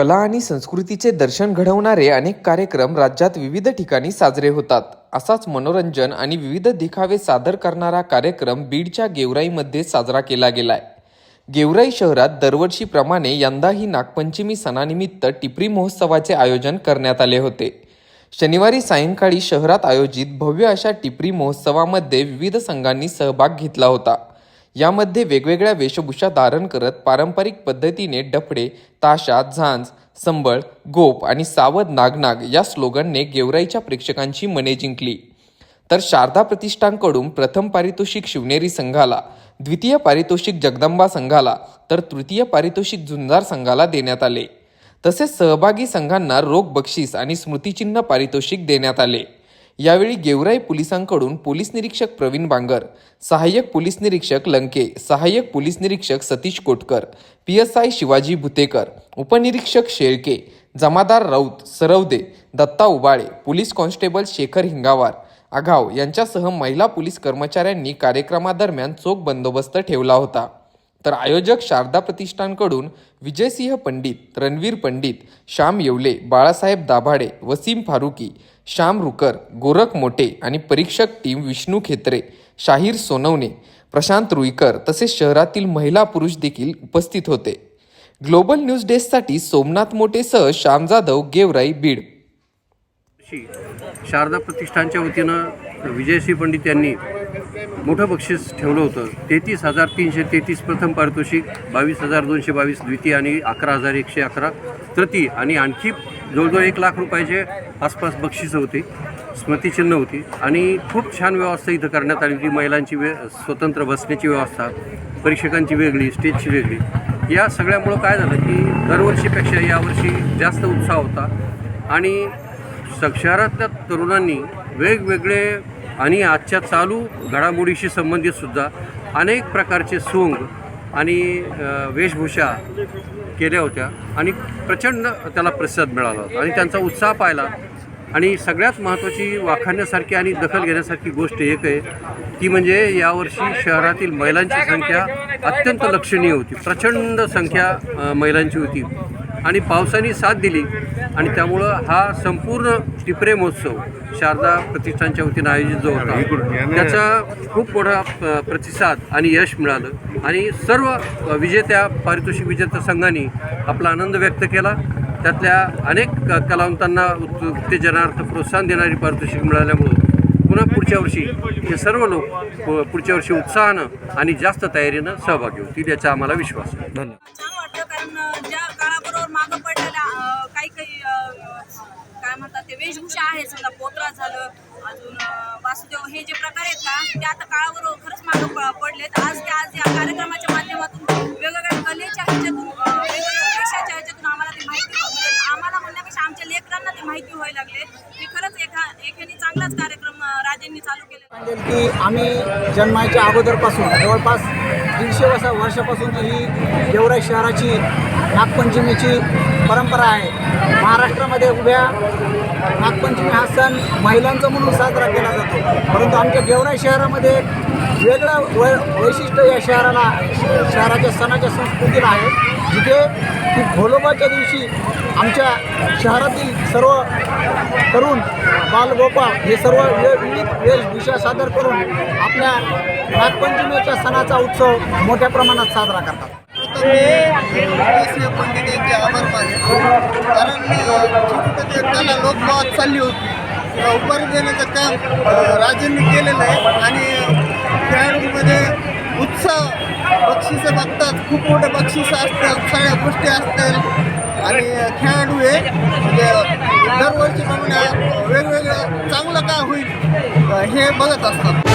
कला आणि संस्कृतीचे दर्शन घडवणारे अनेक कार्यक्रम राज्यात विविध ठिकाणी साजरे होतात. असाच मनोरंजन आणि विविध देखावे सादर करणारा कार्यक्रम बीडच्या गेवराईमध्ये साजरा केला गेलाय. गेवराई शहरात दरवर्षीप्रमाणे यंदाही नागपंचमी सणानिमित्त टिपरी महोत्सवाचे आयोजन करण्यात आले होते. शनिवारी सायंकाळी शहरात आयोजित भव्य अशा टिपरी महोत्सवामध्ये विविध संघांनी सहभाग घेतला होता. यामध्ये वेगवेगळ्या वेशभूषा धारण करत पारंपरिक पद्धतीने डफडे ताशा झांज संबळ गोप आणि सावध नागनाग या स्लोगनने गेवराईच्या प्रेक्षकांची मने जिंकली. तर शारदा प्रतिष्ठानकडून प्रथम पारितोषिक शिवनेरी संघाला द्वितीय पारितोषिक जगदंबा संघाला तर तृतीय पारितोषिक झुंजार संघाला देण्यात आले. तसेच सहभागी संघांना रोख बक्षीस आणि स्मृतिचिन्ह पारितोषिक देण्यात आले. यावेळी गेवराई पोलिसांकडून पोलीस निरीक्षक प्रवीण बांगर सहाय्यक पोलीस निरीक्षक लंके सहाय्यक पोलीस निरीक्षक Satish Kotkar P S I Shivaji Bhutekar उपनिरीक्षक शेळके जमादार राऊत सरवदे दत्ता उबाळे पोलीस कॉन्स्टेबल शेखर हिंगावार आघाव यांच्यासह महिला पोलीस कर्मचाऱ्यांनी कार्यक्रमादरम्यान चोख बंदोबस्त ठेवला होता. तर आयोजक शारदा प्रतिष्ठानकडून विजयसिंह पंडित रणवीर पंडित श्याम येवले बाळासाहेब दाभाडे वसीम फारुकी श्याम रुकर गोरख मोटे आणि परीक्षक टीम विष्णू खेत्रे शाहीर सोनवणे प्रशांत रुईकर तसेच शहरातील महिला पुरुष देखील उपस्थित होते. ग्लोबल न्यूज डेस्कसाठी सोमनाथ मोटेसह श्याम जाधव गेवराई बीड. वर्षी शारदा प्रतिष्ठानच्या वतीनं विजयसिंह पंडित यांनी मोठं बक्षीस ठेवलं होतं. तेहतीस हजार तीनशे तेहतीस प्रथम पारितोषिक बावीस हजार दोनशे बावीस द्वितीय आणि अकरा हजार एकशे अकरा तृतीय आणि आणखी जवळजवळ एक लाख रुपयाचे आसपास बक्षिसं होती स्मृतिचिन्ह होती. आणि खूप छान व्यवस्था इथं करण्यात आली होती. महिलांची वे स्वतंत्र बसण्याची व्यवस्था परीक्षकांची वेगळी स्टेजची वेगळी. या सगळ्यामुळं काय झालं की दरवर्षीपेक्षा यावर्षी जास्त उत्साह होता. आणि स- शहरातल्या तरुणांनी वेगवेगळे आणि आजच्या चालू घडामोडीशी संबंधितसुद्धा अनेक प्रकारचे सोंग आणि वेशभूषा केल्या होत्या आणि प्रचंड त्याला प्रतिसाद मिळाला होता आणि त्यांचा उत्साह पाहिला. आणि सगळ्यात महत्त्वाची वाखाणण्यासारखी आणि दखल घेण्यासारखी गोष्ट एक आहे ती म्हणजे यावर्षी शहरातील महिलांची संख्या अत्यंत लक्षणीय होती. प्रचंड संख्या महिलांची होती. आणि पावसाने साथ दिली. आणि त्यामुळं हा संपूर्ण टिपरे महोत्सव शारदा प्रतिष्ठानच्या वतीनं आयोजित जो होता त्याचा खूप मोठा प्रतिसाद आणि यश मिळालं. आणि सर्व विजेत्या पारितोषिक विजेत्या संघांनी आपला आनंद व्यक्त केला. त्यातल्या अनेक क- कलावंतांना उत् उत्तेजनार्थ प्रोत्साहन देणारी पारितोषिक मिळाल्यामुळं पुन्हा पुढच्या वर्षी हे सर्व लोक पु- पुढच्या वर्षी उत्साहानं आणि जास्त तयारीनं सहभागी होतील याचा आम्हाला विश्वास आहे. धन्यवाद वेशभूषा आहे समजा पोत्रा झालं अजून वासुदेव हे जे प्रकार आहेत का ते आता काळाबरोबर खरंच मागं पडलेत. आज ते आज या कार्यक्रमाच्या माध्यमातून वेगवेगळ्या कलेच्या ह्याच्यातून वेगवेगळ्या देशाच्या ह्याच्यातून आम्हाला ती माहिती आम्हाला म्हणण्यापेक्षा आमच्या लेकरांना ती माहिती व्हायला लागले. हे खरंच एका एकाने चांगलाच कार्यक्रम सांगेल की आम्ही जन्माच्या अगोदरपासून जवळपास दीडशे वर्ष वर्षापासून ही गेवराई शहराची नागपंचमीची परंपरा आहे. महाराष्ट्रामध्ये उभ्या नागपंचमी हा सण महिलांचा म्हणून साजरा केला जातो. परंतु आमच्या गेवराई शहरामध्ये वेगळं वै वैशिष्ट्य या शहराला श- शहराच्या सणाच्या संस्कृतीला आहे जिथे की भोलोबाच्या दिवशी आमच्या शहरातील सर्व तरुण बालगोपाळ हे सर्व वे विविध वेशभूषा सादर करून आपल्या नागपंचमीच्या सणाचा उत्सव मोठ्या प्रमाणात साजरा करतात. तर पंडित आभार कारण त्याला चालली होती. उभारी देण्याचं काम राजेंनी केलेलं आहे. आणि खेळाडूंमध्ये उत्साह बक्षिसं बघतात. खूप मोठे बक्षिसं असतात सगळ्या गोष्टी असतात. आणि खेळाडू हे म्हणजे दरवर्षीप्रमाणे वेगवेगळं चांगलं काय होईल हे बघत असतात.